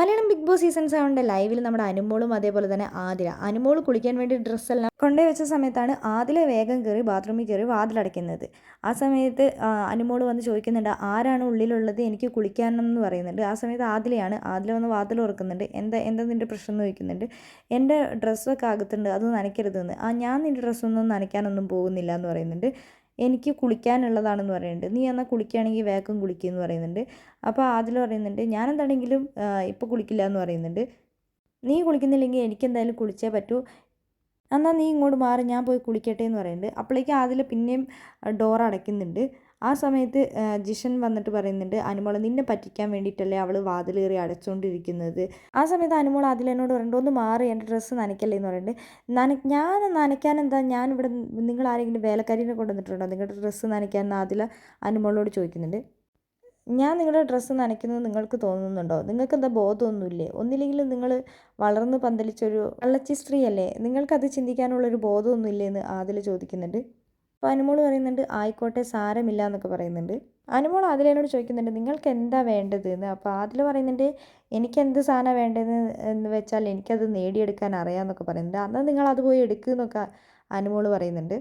Malayalam big boss season സെവന്റെ ലൈവിൽ നമ്മുടെ അനുമോളും അതേപോലെ തന്നെ ആതിര. അനുമോൾ കുളിക്കാൻ വേണ്ടി ഡ്രസ്സെല്ലാം കൊണ്ടേ വെച്ച സമയത്താണ് ആതില വേഗം കയറി ബാത്റൂമിൽ കയറി വാതിലടയ്ക്കുന്നത്. ആ സമയത്ത് അനുമോൾ വന്ന് ചോദിക്കുന്നുണ്ട് ആരാണ് ഉള്ളിലുള്ളത്? എനിക്ക് കുളിക്കാനെന്ന് പറയുന്നുണ്ട്. ആ സമയത്ത് ആതിലയാണ് ആതില വന്ന് വാതിൽ തുറക്കുന്നുണ്ട്. എന്താ എന്താ നിന്റെ പ്രശ്നം? എന്ന് ചോദിക്കുന്നുണ്ട്. എന്റെ ഡ്രസ്സൊക്കെ അകത്തുണ്ട്. അത് നനയ്ക്കരുതെന്ന്. ആ ഞാൻ നിന്റെ ഡ്രസ്സൊന്നും നനയ്ക്കാനൊന്നും പോകുന്നില്ല എന്ന് പറയുന്നുണ്ട്. എനിക്ക് കുളിക്കാനുള്ളതാണെന്ന് പറയുന്നുണ്ട്. നീ എന്നാൽ കുളിക്കുകയാണെങ്കിൽ വേഗം കുളിക്കുമെന്ന് പറയുന്നുണ്ട്. അപ്പോൾ ആദിൽ പറയുന്നുണ്ട് ഞാൻ എന്താണെങ്കിലും ഇപ്പോൾ കുളിക്കില്ല എന്ന് പറയുന്നുണ്ട്. നീ കുളിക്കുന്നില്ലെങ്കിൽ എനിക്ക് എന്തായാലും കുളിച്ചേ പറ്റൂ. എന്നാൽ നീ ഇങ്ങോട്ട് മാറി ഞാൻ പോയി കുളിക്കട്ടെ എന്ന് പറയുന്നുണ്ട്. അപ്പോഴേക്കും ആദിൽ പിന്നെയും ഡോർ അടയ്ക്കുന്നുണ്ട്. ആ സമയത്ത് ജിഷൻ വന്നിട്ട് പറയുന്നുണ്ട് അനുമോൾ നിന്നെ പറ്റിക്കാൻ വേണ്ടിയിട്ടല്ലേ അവൾ വാതിലേറി അടച്ചുകൊണ്ടിരിക്കുന്നത് ആ സമയത്ത് അനുമോൾ അതിൽ എന്നോട് പറയുന്നുണ്ട് ഒന്ന് മാറി എന്റെ ഡ്രസ്സ് നനയ്ക്കല്ലേ? എന്ന് പറയുന്നുണ്ട് നന ഞാൻ നനയ്ക്കാൻ എന്താ ഞാൻ ഇവിടെ നിങ്ങൾ ആരെങ്കിലും വേലക്കാരിനെ കൊണ്ടുവന്നിട്ടുണ്ടോ? നിങ്ങളുടെ ഡ്രസ്സ് നനയ്ക്കാൻ അതിൽ അനുമോളോട് ചോദിക്കുന്നുണ്ട്. ഞാൻ നിങ്ങളുടെ ഡ്രസ്സ് നനയ്ക്കുന്നത് നിങ്ങൾക്ക് തോന്നുന്നുണ്ടോ? നിങ്ങൾക്ക് എന്താ ബോധമൊന്നുമില്ലേ? ഒന്നില്ലെങ്കിലും നിങ്ങൾ വളർന്ന് പന്തലിച്ചൊരു കള്ളച്ചി സ്ത്രീയല്ലേ നിങ്ങൾക്കത് ചിന്തിക്കാനുള്ളൊരു ബോധമൊന്നുമില്ലേ എന്ന് ആദിൽ ചോദിക്കുന്നുണ്ട്. അപ്പോൾ അനുമോൾ പറയുന്നുണ്ട് ആയിക്കോട്ടെ സാരമില്ല എന്നൊക്കെ പറയുന്നുണ്ട്. അനുമോൾ ആദിലേനോട് ചോദിക്കുന്നുണ്ട് നിങ്ങൾക്ക് എന്താ വേണ്ടത്? എന്ന്. അപ്പോൾ ആദിൽ പറയുന്നുണ്ട് എനിക്ക് എന്ത് സാധനം വേണ്ടതെന്ന് എന്ന് വെച്ചാൽ എനിക്കത് നേടിയെടുക്കാൻ അറിയാമെന്നൊക്കെ പറയുന്നുണ്ട്. അന്ന് നിങ്ങൾ അത് പോയി എടുക്കുന്നൊക്കെ അനുമോൾ പറയുന്നുണ്ട്.